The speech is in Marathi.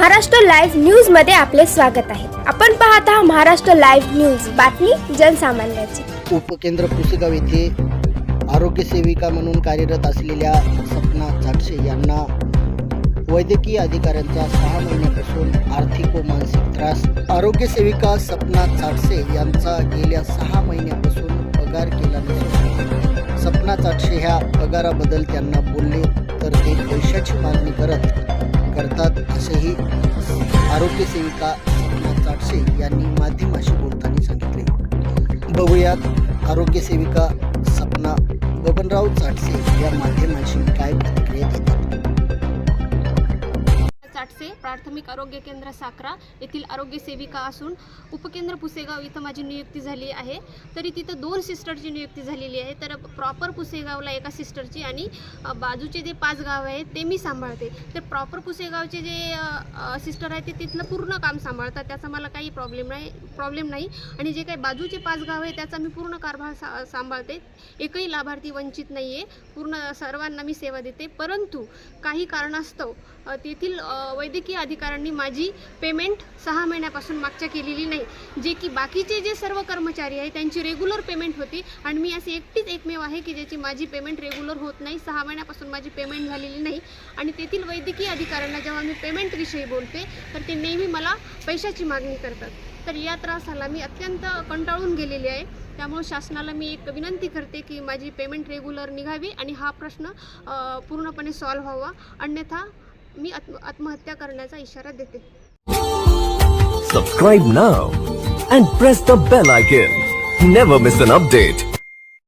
महाराष्ट्र लाईव्ह न्यूजमध्ये आपले स्वागत आहे. आपण पाहत आहात महाराष्ट्र लाईव्ह न्यूज. बातमी जनसामान्याची. उपकेंद्र पुसेगाव येथे आरोग्य सेविका म्हणून कार्यरत असलेल्या सपना चाटशे यांना वैद्यकीय अधिकाऱ्यांचा सहा महिन्यापासून आर्थिक व मानसिक त्रास. आरोग्य सेविका सपना चाटसे यांचा गेल्या सहा महिन्यापासून पगार केला नसून सपना चाटशे ह्या पगाराबद्दल त्यांना बोलले तर ते पैशाची मागणी करत आरोग्य सेविका सपना चाटसे यांनी माध्यमाशी बोलताना सांगितले. बघूयात आरोग्य सेविका सपना बबनराव चाटसे या माध्यमांशी काय प्रतिक्रिया देतात. साठसे प्राथमिक आरोग्य केंद्र साखरा येथील आरोग्य सेविका असून उपकेंद्र पुसेगाव इथं माझी नियुक्ती झाली आहे. तरी तिथं दोन सिस्टरची नियुक्ती झालेली आहे. तर प्रॉपर पुसेगावला एका सिस्टरची आणि बाजूचे जे पाच गाव आहेत ते मी सांभाळते. तर प्रॉपर पुसेगावचे जे सिस्टर आहेत ते तिथलं पूर्ण काम सांभाळतात. त्याचा मला काही प्रॉब्लेम नाही प्रॉब्लेम नाही. आणि जे काही बाजूचे पाच गाव आहे त्याचा मी पूर्ण कारभार सा सांभाळते. एकही लाभार्थी वंचित नाही आहे पूर्ण सर्वांना मी सेवा देते. परंतु काही कारणास्तव तेथील वैद्यकीय अधिकाऱ्यांनी माझी पेमेंट सहा महिन्यापासून मागच्या केलेली नाही. जे की बाकीचे जे सर्व कर्मचारी आहे त्यांची रेग्युलर पेमेंट होती आणि मी अशी एकटीच एकमेव आहे की ज्याची माझी पेमेंट रेग्युलर होत नाही सहा महिन्यापासून माझी पेमेंट झालेली नाही. आणि तेथील वैद्यकीय अधिकाऱ्यांना जेव्हा मी पेमेंटविषयी बोलते तर ते नेहमी मला पैशाची मागणी करतात. तर या त्रासाला मी अत्यंत कंटाळून गेलेली आहे. त्यामुळे शासनाला मी एक विनंती करते की माझी पेमेंट रेग्युलर निघावी आणि हा प्रश्न पूर्णपणे सॉल्व्ह व्हावा. अन्यथा मी आत्म आत्महत्या करण्याचा इशारा देते subscribe now and press the bell icon never miss an update